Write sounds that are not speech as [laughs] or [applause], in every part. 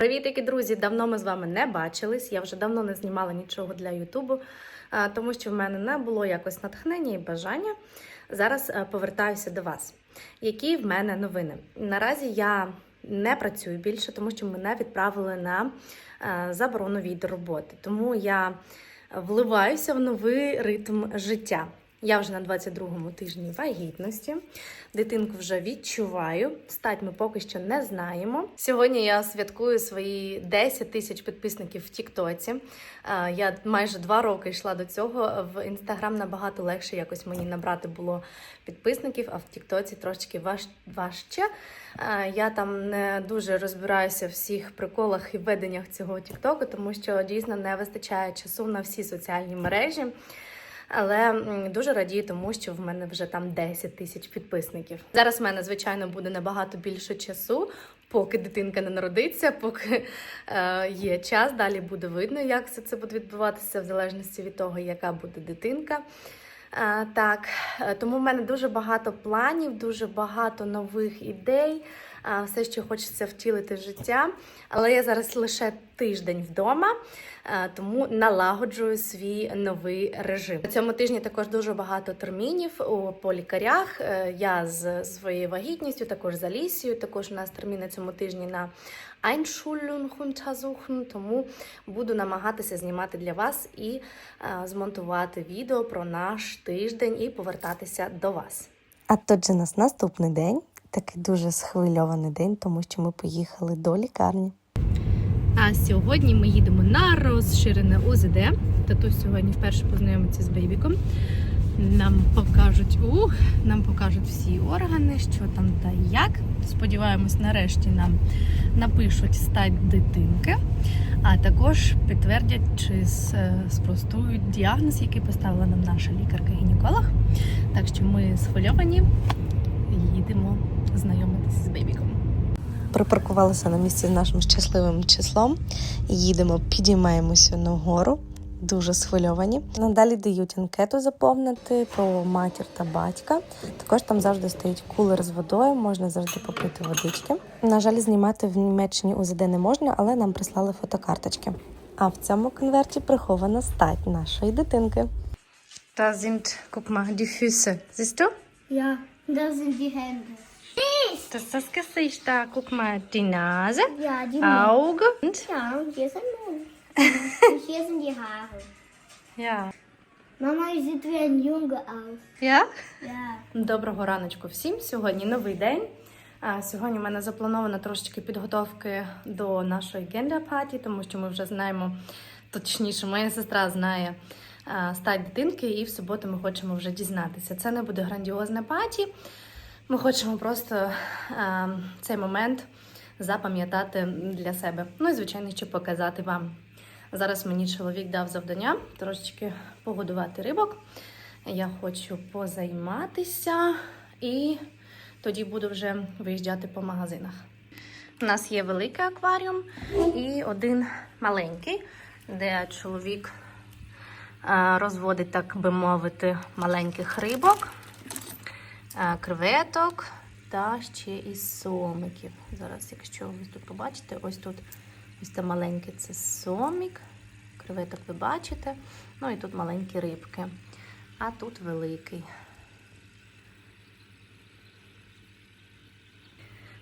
Привітики, друзі! Давно ми з вами не бачились. Я вже давно не знімала нічого для Ютубу, тому що в мене не було якось натхнення і бажання. Зараз е, повертаюся до вас. Які в мене новини? Наразі я не працюю більше, тому що мене відправили на е, заборону від роботи. Тому я вливаюся в новий ритм життя. Я вже на 22-му тижні вагітності. Дитинку вже відчуваю. Стать ми поки що не знаємо. Сьогодні я святкую свої 10 тисяч підписників в Тіктоці. Е, Я майже два роки йшла до цього. В інстаграм набагато легше якось мені набрати було підписників, а в Тіктоці трошки важ... важче. Е, Я там не дуже розбираюся в всіх приколах і веденнях цього Тіктоку, тому що дійсно не вистачає часу на всі соціальні мережі. Але дуже радію тому, що в мене вже там 10 тисяч підписників. Зараз в мене, звичайно, буде набагато більше часу, поки дитинка не народиться, поки е, є час. Далі буде видно, як все це буде відбуватися, в залежності від того, яка буде дитинка. Так, е, тому в мене дуже багато планів, дуже багато нових ідей, все, що хочеться втілити в життя. Але я зараз лише тиждень вдома, е, тому налагоджую свій новий режим. На цьому тижні також дуже багато термінів по лікарях. Е, Я з своєю вагітністю, також з Алісією. Також у нас термін на цьому тижні на Einschulung untersuchen, тому буду намагатися знімати для вас і е, змонтувати відео про наш тиждень і повертатися до вас. А тут же нас наступний день, такий дуже схвильований день, тому що ми поїхали до лікарні. А сьогодні ми їдемо на розширене УЗД. Татусь сьогодні вперше познайомиться з бейбіком. Нам покажуть ух, нам покажуть всі органи, що там та як. Сподіваємось, нарешті нам напишуть стать дитинки, а також підтвердять чи е, спростують діагноз, який поставила нам наша лікарка-гінеколог. Так що ми схвильовані їдемо знайомитися з бейбіком. Припаркувалися на місці з нашим щасливим числом. Їдемо, підіймаємося нагору. Дуже схвильовані. Надалі дають анкету заповнити про матір та батька. Також там завжди стоїть кулер з водою, можна завжди попити водички. На жаль, знімати в Німеччині УЗД не можна, але нам прислали фотокарточки. А в цьому конверті прихована стать нашої дитинки. Da sind, guck mal, die Füße. Siehst du? Ja, da sind die Hände. Das ist das Gesicht da. Guck mal, die Nase, Ja, die. Auge und Ja, und hier ist ein Mund. [laughs] und hier sind die Haare. ja. Mama, ich sieht wie ein Junge aus. Ja? Ja. Доброго раночку всім. Сьогодні новий день. Сьогодні в мене заплановано трошечки підготовки до нашої гендер-паті, тому що ми вже знаємо, точніше, моя сестра знає стать дитинки, і в суботу ми хочемо вже дізнатися. Це не буде грандіозне паті. Ми хочемо просто цей момент запам'ятати для себе. Ну і звичайно, щоб показати вам. Зараз мені чоловік дав завдання трошечки погодувати рибок. Я хочу позайматися і тоді буду вже виїжджати по магазинах. У нас є великий акваріум і один маленький, де чоловік розводить, так би мовити, маленьких рибок, креветок та ще і сомиків. Зараз, якщо ви тут побачите, ось тут ось це маленьке це сомік. Креветок ви бачите. Ну і тут маленькі рибки. А тут великий.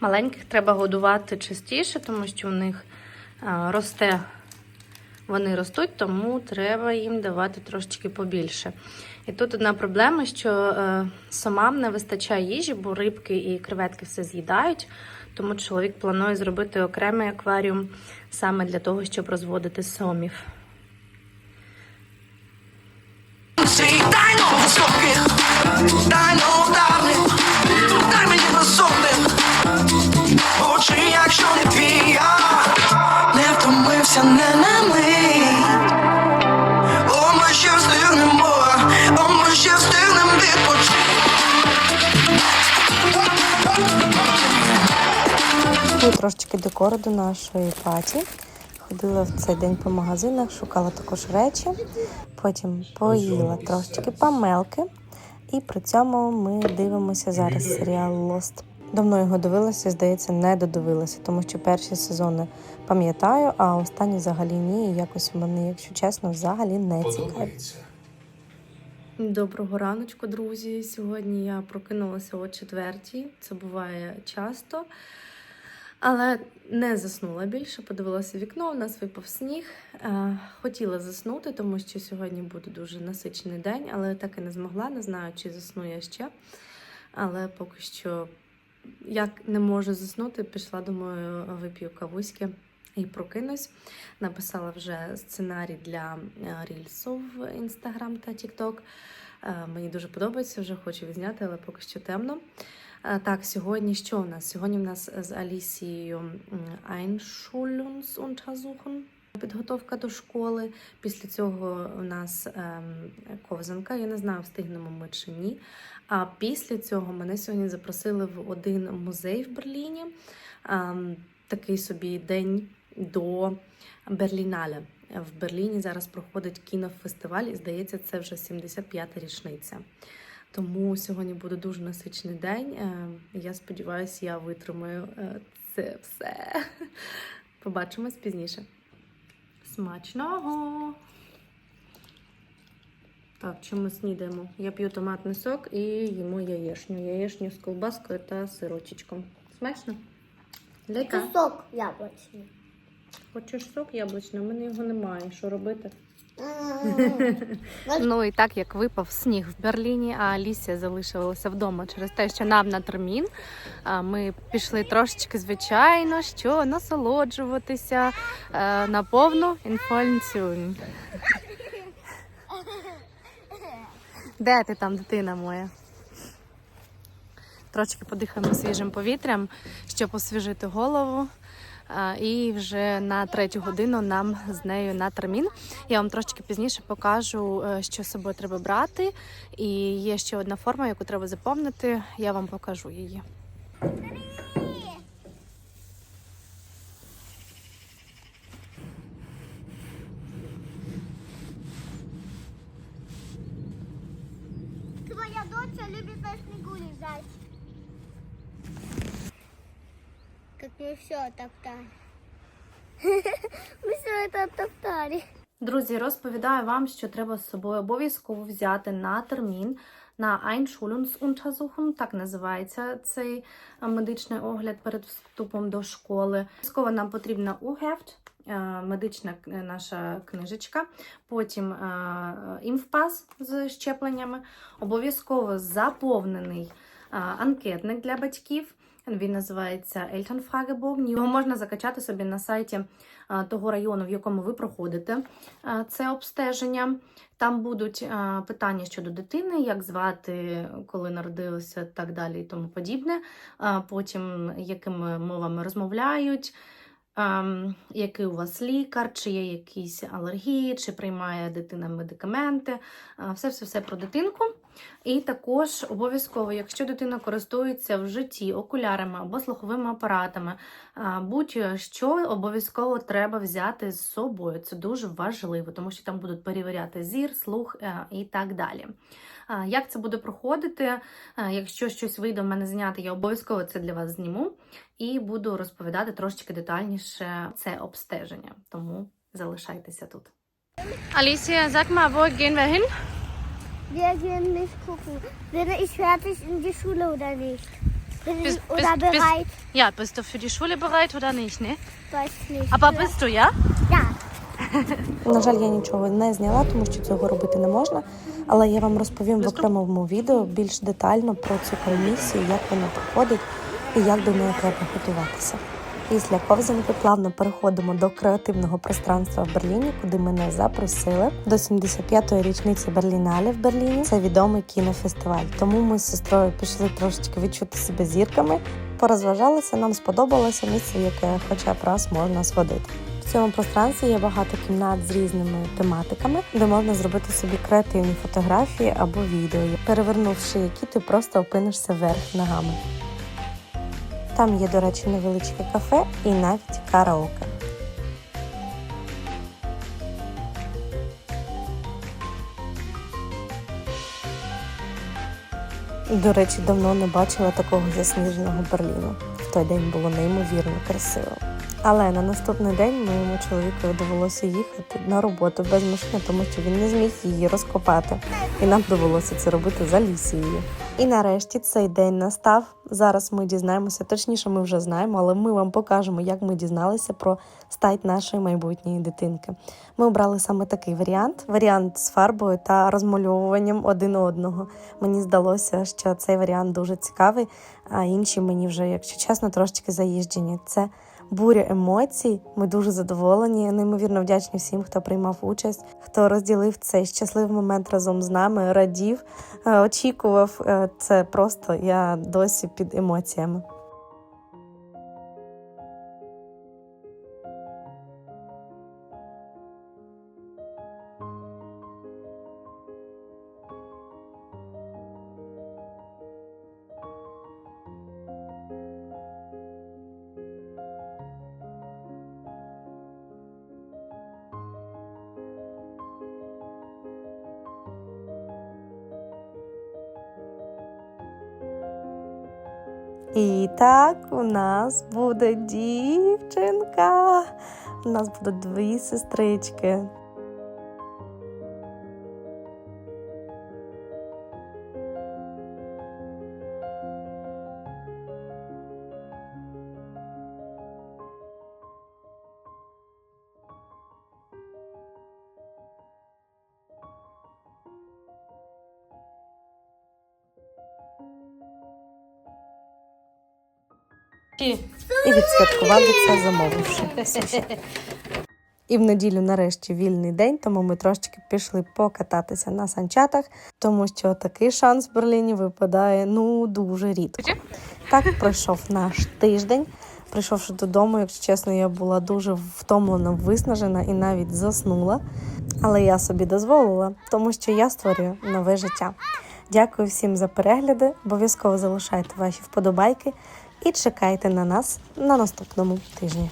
Маленьких треба годувати частіше, тому що в них росте, вони ростуть, тому треба їм давати трошечки побільше. І тут одна проблема, що е, самам не вистачає їжі, бо рибки і креветки все з'їдають. Тому чоловік планує зробити окремий акваріум саме для того, щоб розводити сомів. Очі, якщо не твій, не втомився, не на мить. Трошечки декору до нашої паті. Ходила в цей день по магазинах, шукала також речі. Потім поїла трошечки памелки. І при цьому ми дивимося зараз серіал Lost. Давно його дивилася, здається, не додивилася, тому що перші сезони пам'ятаю, а останні взагалі ні. І якось вони, якщо чесно, взагалі не цікаві. Доброго раночку, друзі. Сьогодні я прокинулася о четвертій. Це буває часто. Але не заснула більше, подивилася вікно, у нас випав сніг. Е, Хотіла заснути, тому що сьогодні буде дуже насичений день, але так і не змогла. Не знаю, чи засну я ще. Але поки що, як не можу заснути, пішла, думаю, вип'ю кавуськи і прокинусь. Написала вже сценарій для е, рільсу в Instagram та TikTok. Е, Мені дуже подобається, вже хочу відзняти, але поки що темно. Е, Так, сьогодні що у нас? Сьогодні в нас з Алісією м, підготовка до школи. Після цього у нас ем, ковзанка. Я не знаю, встигнемо ми чи ні. А після цього мене сьогодні запросили в один музей в Берліні. Ем, такий собі день до Берлінале. В Берліні зараз проходить кінофестиваль, і здається, це вже 75-та річниця. Тому сьогодні буде дуже насичений день. Е, Я сподіваюся, я витримаю е, це все. [laughs] Побачимось пізніше. Смачного! Так, що ми снідаємо? Я п'ю томатний сок і їмо яєшню. Яєшню з колбаскою та сирочечком. Смачно? Лейка, Кусок яблочный. хочеш сок яблучний? У мене його немає. Що робити? Ну і так як випав сніг в Берліні, а Алісія залишилася вдома через те, що нам на термін. Ми пішли трошечки, звичайно, що насолоджуватися е, на повну інфольцюнь. Де ти там, дитина моя? Трошки подихаємо свіжим повітрям, щоб освіжити голову. І вже на третю годину нам з нею на термін. Я вам трошки пізніше покажу, е, що з собою треба брати. І є ще одна форма, яку треба заповнити. Я вам покажу її. Твоя дочь любит на снегу лежать. Как мы все топтали. [laughs] Мы все это топтали. Друзі, розповідаю вам, що треба з собою обов'язково взяти на термін на Einschulungsuntersuchung, так називається цей е, медичний огляд перед вступом до школи. Обов'язково нам потрібна УГЕФТ, е, медична к- наша книжечка, потім е, імфпас з щепленнями, обов'язково заповнений е, анкетник для батьків. Він називається Elternfragebogen. Його можна закачати собі на сайті того району, в якому ви проходите це обстеження. Там будуть питання щодо дитини, як звати, коли народилася, так далі і тому подібне. Потім якими мовами розмовляють. Який у вас лікар, чи є якісь алергії, чи приймає дитина медикаменти, все-все-все про дитинку. І також обов'язково, якщо дитина користується в житті окулярами або слуховими апаратами, будь-що обов'язково треба взяти з собою. Це дуже важливо, тому що там будуть перевіряти зір, слух е, і так далі. Як це буде проходити? Якщо щось вийде в мене зняти, я обов'язково це для вас зніму і буду розповідати трошечки детальніше це обстеження. Тому залишайтеся тут. Алісія, sag mal, wo gehen wir hin? Wir gehen nicht gucken. Bin ich fertig in die Schule oder nicht? Bin Bist- ich oder bist- bereit? bist- Ja, bist du für die Schule bereit oder nicht, ne? Weiß nicht. Aber bist du, ja? Ja. На жаль, я нічого не зняла, тому що цього робити не можна. Але я вам розповім в окремому відео більш детально про цю комісію, як вона проходить і як до неї треба готуватися. Після ковзанки плавно переходимо до креативного пространства в Берліні, куди мене запросили до 75-ї річниці Берлінале в Берліні. Це відомий кінофестиваль. Тому ми з сестрою пішли трошечки відчути себе зірками, порозважалися. Нам сподобалося місце, яке хоча б раз можна сходити. В цьому пространстві є багато кімнат з різними тематиками, де можна зробити собі креативні фотографії або відео, перевернувши які ти просто опинишся вверх ногами. Там є, до речі, невеличке кафе і навіть караоке. До речі, давно не бачила такого засніженого Берліну. В той день було неймовірно красиво. Але на наступний день моєму чоловікові довелося їхати на роботу без машини, тому що він не зміг її розкопати. І нам довелося це робити за лісією. І нарешті цей день настав. Зараз ми дізнаємося, точніше, ми вже знаємо, але ми вам покажемо, як ми дізналися про стать нашої майбутньої дитинки. Ми обрали саме такий варіант: варіант з фарбою та розмальовуванням один одного. Мені здалося, що цей варіант дуже цікавий, а інші мені вже, якщо чесно, трошечки заїжджені. Це буря емоцій. Ми дуже задоволені. Неймовірно вдячні всім, хто приймав участь, хто розділив цей щасливий момент разом з нами, радів, е, очікував. Е, Це просто я досі під емоціями. І так у нас буде дівчинка. У нас будуть дві сестрички. І відсвяткували це, замовивши. І в неділю нарешті вільний день, тому ми трошечки пішли покататися на санчатах, тому що такий шанс в Берліні випадає ну дуже рідко. Так пройшов наш тиждень. Прийшовши додому, якщо чесно, я була дуже втомлена, виснажена і навіть заснула. Але я собі дозволила, тому що я створюю нове життя. Дякую всім за перегляди. Обов'язково залишайте ваші вподобайки і чекайте на нас на наступному тижні.